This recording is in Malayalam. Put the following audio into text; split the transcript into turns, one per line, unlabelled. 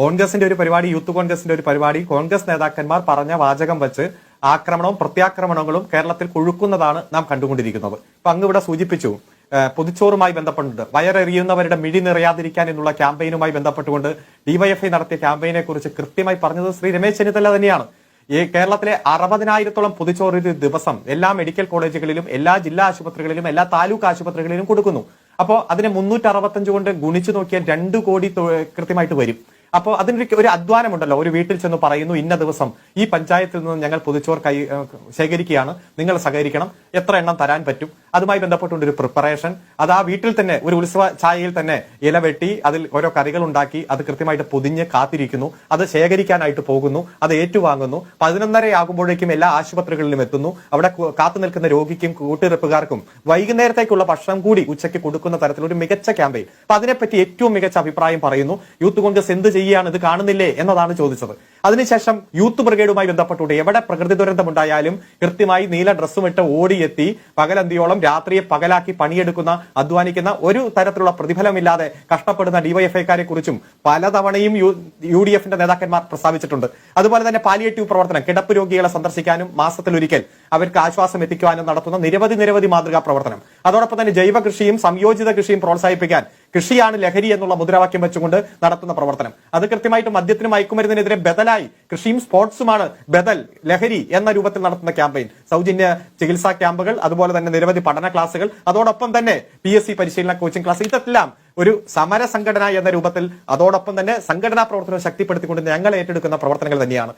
കോൺഗ്രസിന്റെ ഒരു പരിപാടി യൂത്ത് കോൺഗ്രസിന്റെ ഒരു പരിപാടി കോൺഗ്രസ് നേതാക്കന്മാർ പറഞ്ഞ വാചകം വെച്ച് ആക്രമണവും പ്രത്യാക്രമണങ്ങളും കേരളത്തിൽ കൊഴുക്കുന്നതാണ് നാം കണ്ടുകൊണ്ടിരിക്കുന്നത്. ഇപ്പൊ അങ്ങ് ഇവിടെ സൂചിപ്പിച്ചു പൊതിച്ചോറുമായി ബന്ധപ്പെട്ടുണ്ട് വയറെറിയുന്നവരുടെ മിഴി നിറയാതിരിക്കാൻ എന്നുള്ള ക്യാമ്പയിനുമായി ബന്ധപ്പെട്ടുകൊണ്ട് ഡിവൈഎഫ്ഐ നടത്തിയ ക്യാമ്പയിനെ കുറിച്ച് കൃത്യമായി പറഞ്ഞത് ശ്രീ രമേശ് ചെന്നിത്തല തന്നെയാണ്. ഈ കേരളത്തിലെ അറുപതിനായിരത്തോളം പൊതിച്ചോറ് ദിവസം എല്ലാ മെഡിക്കൽ കോളേജുകളിലും എല്ലാ ജില്ലാ ആശുപത്രികളിലും എല്ലാ താലൂക്ക് ആശുപത്രികളിലും കൊടുക്കുന്നു. അപ്പോൾ അതിനെ മുന്നൂറ്റി കൊണ്ട് ഗുണിച്ചു നോക്കിയാൽ രണ്ട് കോടി കൃത്യമായിട്ട് വരും. അപ്പോൾ അതിനൊരു ഒരു അധ്വാനമുണ്ടല്ലോ ഒരു വീട്ടിൽ ചെന്ന് പറയുന്നു ഇന്ന ദിവസം ഈ പഞ്ചായത്തിൽ നിന്ന് ഞങ്ങൾ പൊതിച്ചോർ കൈ ശേഖരിക്കുകയാണ് നിങ്ങൾ സഹകരിക്കണം എത്ര എണ്ണം തരാൻ പറ്റും? അതുമായി ബന്ധപ്പെട്ടുകൊണ്ട് ഒരു പ്രിപ്പറേഷൻ അത് ആ വീട്ടിൽ തന്നെ ഒരു ഉത്സവ ചായയിൽ തന്നെ ഇല വെട്ടി അതിൽ ഓരോ കറികൾ ഉണ്ടാക്കി അത് കൃത്യമായിട്ട് പൊതിഞ്ഞ് കാത്തിരിക്കുന്നു. അത് ശേഖരിക്കാനായിട്ട് പോകുന്നു അത് ഏറ്റുവാങ്ങുന്നു. പതിനൊന്നര ആകുമ്പോഴേക്കും എല്ലാ ആശുപത്രികളിലും എത്തുന്നു. അവിടെ കാത്തു നിൽക്കുന്ന രോഗിക്കും കൂട്ടിരിപ്പുകാർക്കും വൈകുന്നേരത്തേക്കുള്ള ഭക്ഷണം കൂടി ഉച്ചയ്ക്ക് കൊടുക്കുന്ന തരത്തിൽ ഒരു മികച്ച ക്യാമ്പയിൻ. അപ്പൊ അതിനെപ്പറ്റി ഏറ്റവും മികച്ച അഭിപ്രായം പറയുന്നു യൂത്ത് കോൺഗ്രസ് എന്ത് ചെയ്യുകയാണ്? ഇത് കാണുന്നില്ലേ? എന്നതാണ് ചോദിച്ചത്. അതിനുശേഷം യൂത്ത് ബ്രിഗേഡുമായി ബന്ധപ്പെട്ടുകൊണ്ട് എവിടെ പ്രകൃതി ദുരന്തമുണ്ടായാലും കൃത്യമായി നീല ഡ്രസ്സും ഇട്ട് ഓടിയെത്തി പകലന്തിയോളം രാത്രിയെ പകലാക്കി പണിയെടുക്കുന്ന അധ്വാനിക്കുന്ന ഒരു തരത്തിലുള്ള പ്രതിഫലമില്ലാതെ കഷ്ടപ്പെടുന്ന ഡിവൈഎഫ്ഐക്കാരെ കുറിച്ചും പലതവണയും യു ഡി എഫിന്റെ നേതാക്കന്മാർ പ്രസ്താവിച്ചിട്ടുണ്ട്. അതുപോലെ തന്നെ പാലിയേറ്റീവ് പ്രവർത്തനം കിടപ്പ് രോഗികളെ സന്ദർശിക്കാനും മാസത്തിലൊരിക്കൽ അവർക്ക് ആശ്വാസം എത്തിക്കുവാനും നടത്തുന്ന നിരവധി നിരവധി മാതൃകാ പ്രവർത്തനം. അതോടൊപ്പം തന്നെ ജൈവ കൃഷിയും സംയോജിത കൃഷിയും പ്രോത്സാഹിപ്പിക്കാൻ കൃഷിയാണ് ലഹരി എന്നുള്ള മുദ്രാവാക്യം വെച്ചുകൊണ്ട് നടത്തുന്ന പ്രവർത്തനം. അത് കൃത്യമായിട്ട് മദ്യത്തിനും മയക്കുമരുന്നിനെതിരെ ബദലായി. കൃഷിയും സ്പോർട്സുമാണ് ബദൽ ലഹരി എന്ന രൂപത്തിൽ നടത്തുന്ന ക്യാമ്പയിൻ. സൗജന്യ ചികിത്സാ ക്യാമ്പുകൾ അതുപോലെ തന്നെ നിരവധി പഠന ക്ലാസുകൾ. അതോടൊപ്പം തന്നെ പി എസ് സി പരിശീലന കോച്ചിംഗ് ക്ലാസ് ഇതെല്ലാം ഒരു സമര സംഘടന എന്ന രൂപത്തിൽ അതോടൊപ്പം തന്നെ സംഘടനാ പ്രവർത്തനം ശക്തിപ്പെടുത്തിക്കൊണ്ട് ഞങ്ങൾ ഏറ്റെടുക്കുന്ന പ്രവർത്തനങ്ങൾ തന്നെയാണ്.